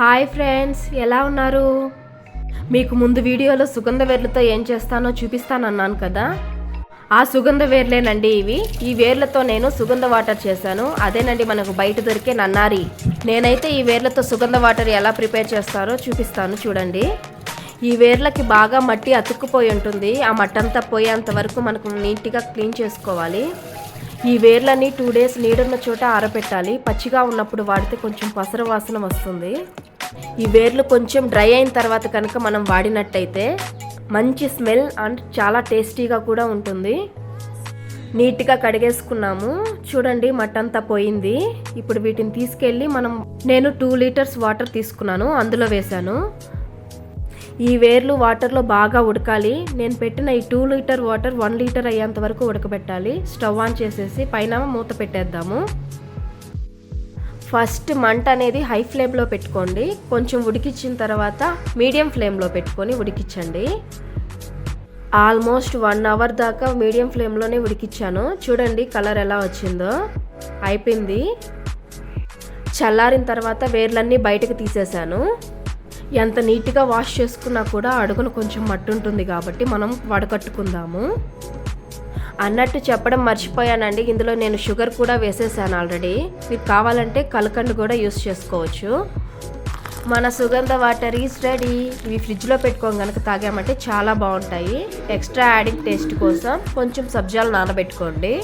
Hi friends ఎలా ఉన్నారు? మీకు ముందు వీడియోలో సుగంధ వేర్లతో ఏం చేస్తానో చూపిస్తానన్నాను కదా? ఆ సుగంధ వేర్లేనండి ఇవి. ఈ వేర్లతో నేను సుగంధ వాటర్ చేశాను. అదేనండి మనకు బయట దొరికే నన్నారి. నేనైతే ఈ వేర్లతో సుగంధ వాటర్ ఎలా ప్రిపేర్ చేస్తారో చూపిస్తాను చూడండి. ఈ వేర్లకి బాగా మట్టి అతుక్కుపోయి ఉంటుంది. ఆ మట్టంతా పోయేంత వరకు మనకు నీట్గా క్లీన్ చేసుకోవాలి. ఈ వేర్లని టూ డేస్ నీడున్న చోట ఆరబెట్టాలి. పచ్చిగా ఉన్నప్పుడు వాడితే కొంచెం పసర వాసన వస్తుంది. ఈ వేర్లు కొంచెం డ్రై అయిన తర్వాత కనుక మనం వాడినట్టయితే మంచి స్మెల్ అండ్ చాలా టేస్టీగా కూడా ఉంటుంది. నీట్గా కడిగేసుకున్నాము. చూడండి మట్టంతా పోయింది. ఇప్పుడు వీటిని తీసుకెళ్ళి మనం నేను టూ లీటర్స్ వాటర్ తీసుకున్నాను అందులో వేశాను. ఈ వేర్లు వాటర్లో బాగా ఉడకాలి. నేను పెట్టిన ఈ two litre water one litre అయ్యేంత వరకు ఉడకబెట్టాలి. స్టవ్ ఆన్ చేసేసి పైన మూత పెట్టేద్దాము. ఫస్ట్ మంట అనేది హై ఫ్లేమ్లో పెట్టుకోండి. కొంచెం ఉడికించిన తర్వాత మీడియం ఫ్లేమ్లో పెట్టుకొని ఉడికించండి. ఆల్మోస్ట్ వన్ అవర్ దాకా మీడియం ఫ్లేమ్లోనే ఉడికిచ్చాను. చూడండి కలర్ ఎలా వచ్చిందో. అయిపోయింది. చల్లారిన తర్వాత వేర్లన్నీ బయటకు తీసేసాను ఎంత నీట్గా వాష్ చేసుకున్నా కూడా అడుగున కొంచెం మట్టి ఉంటుంది కాబట్టి మనం వడకట్టుకుందాము. అన్నట్టు చెప్పడం మర్చిపోయానండి. ఇందులో నేను షుగర్ కూడా వేసేసాను ఆల్రెడీ. మీకు కావాలంటే కలకండు కూడా యూస్ చేసుకోవచ్చు. మన సుగంధ వాటర్ ఈజ్ రెడీ. ఇవి ఫ్రిడ్జ్లో పెట్టుకోం కనుక తాగామంటే చాలా బాగుంటాయి. ఎక్స్ట్రా యాడింగ్ టేస్ట్ కోసం కొంచెం సబ్జాలు నానబెట్టుకోండి.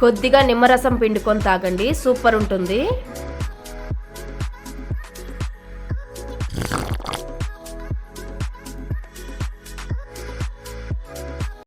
కొద్దిగా నిమ్మరసం పిండుకొని తాగండి. సూపర్ ఉంటుంది.